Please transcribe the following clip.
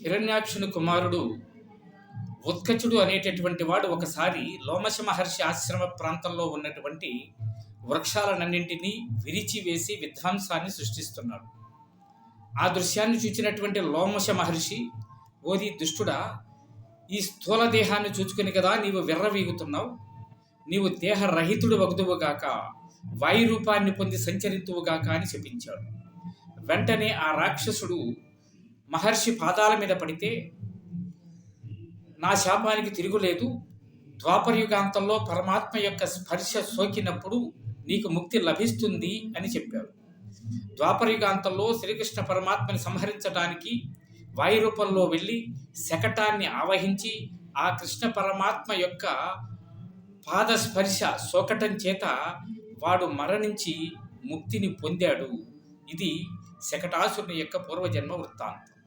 హిరణ్యాక్షుని కుమారుడు ఉత్కచుడు అనేటటువంటి వాడు ఒకసారి లోమశ మహర్షి ఆశ్రమ ప్రాంతంలో ఉన్నటువంటి వృక్షాలన్నింటినీ విరిచివేసి విధ్వంసాన్ని సృష్టిస్తున్నాడు. ఆ దృశ్యాన్ని చూచినటువంటి లోమశ మహర్షి ఓది దుష్టుడా ఈ స్థూల దేహాన్ని చూచుకుని కదా నీవు విర్రవీగుతున్నావు. నీవు దేహరహితుడు వగదువుగాక వాయు రూపాన్ని పొంది సంచరింతువుగాక అని చెప్పించాడు. వెంటనే ఆ రాక్షసుడు మహర్షి పాదాల మీద పడితే నా శాపానికి తిరుగులేదు. ద్వాపరయుగాంతంలో పరమాత్మ యొక్క స్పర్శ సోకినప్పుడు నీకు ముక్తి లభిస్తుంది అని చెప్పారు. ద్వాపరయుగాంతంలో శ్రీకృష్ణ పరమాత్మని సంహరించడానికి వాయు రూపంలో వెళ్ళి శకటాన్ని ఆవహించి ఆ కృష్ణ పరమాత్మ యొక్క పాదస్పర్శ సోకటం చేత వాడు మరణించి ముక్తిని పొందాడు. ఇది శకటాసురుని యొక్క పూర్వజన్మ వృత్తాంతం.